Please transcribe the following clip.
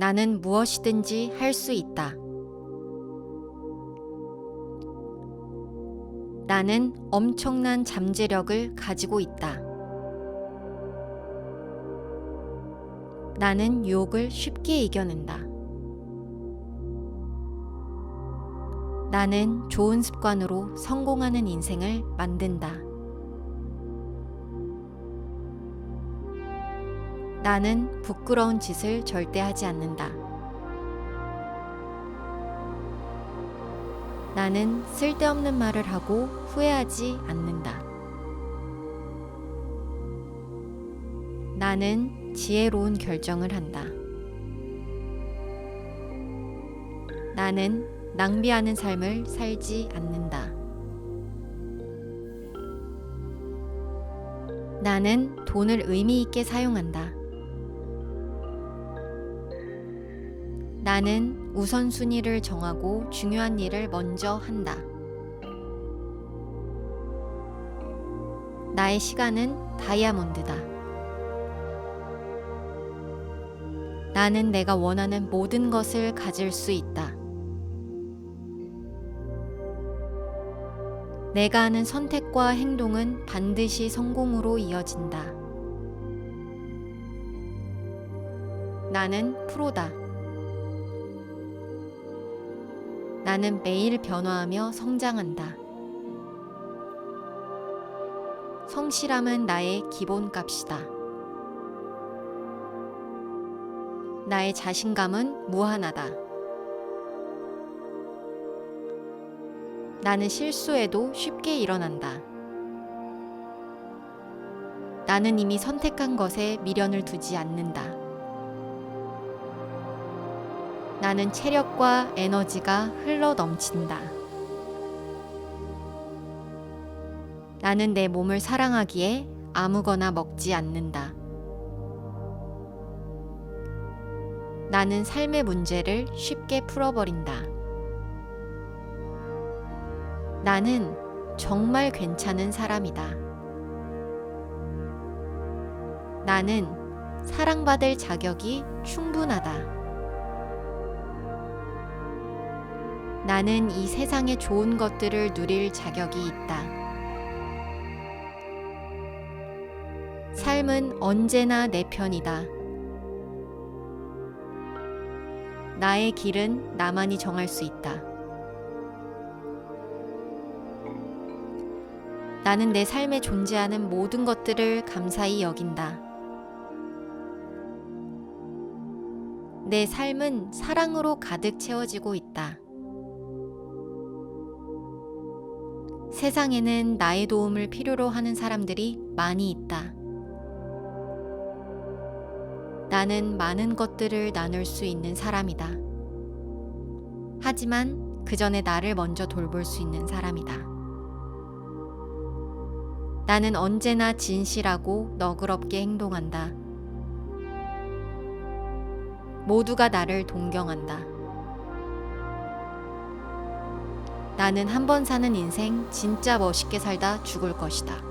나는 무엇이든지 할 수 있다. 나는 엄청난 잠재력을 가지고 있다. 나는 유혹을 쉽게 이겨낸다. 나는 좋은 습관으로 성공하는 인생을 만든다. 나는 부끄러운 짓을 절대 하지 않는다. 나는 쓸데없는 말을 하고 후회하지 않는다. 나는 지혜로운 결정을 한다. 나는 낭비하는 삶을 살지 않는다. 나는 돈을 의미 있게 사용한다. 나는 우선순위를 정하고 중요한 일을 먼저 한다. 나의 시간은 다이아몬드다. 나는 내가 원하는 모든 것을 가질 수 있다. 내가 하는 선택과 행동은 반드시 성공으로 이어진다. 나는 프로다. 나는 매일 변화하며 성장한다. 성실함은 나의 기본값이다. 나의 자신감은 무한하다. 나는 실수해도 쉽게 일어난다. 나는 이미 선택한 것에 미련을 두지 않는다. 나는 체력과 에너지가 흘러 넘친다. 나는 내 몸을 사랑하기에 아무거나 먹지 않는다. 나는 삶의 문제를 쉽게 풀어버린다. 나는 정말 괜찮은 사람이다. 나는 사랑받을 자격이 충분하다. 나는 이 세상의 좋은 것들을 누릴 자격이 있다. 삶은 언제나 내 편이다. 나의 길은 나만이 정할 수 있다. 나는 내 삶에 존재하는 모든 것들을 감사히 여긴다. 내 삶은 사랑으로 가득 채워지고 있다. 세상에는 나의 도움을 필요로 하는 사람들이 많이 있다. 나는 많은 것들을 나눌 수 있는 사람이다. 하지만 그 전에 나를 먼저 돌볼 수 있는 사람이다. 나는 언제나 진실하고 너그럽게 행동한다. 모두가 나를 동경한다. 나는 한 번 사는 인생 진짜 멋있게 살다 죽을 것이다.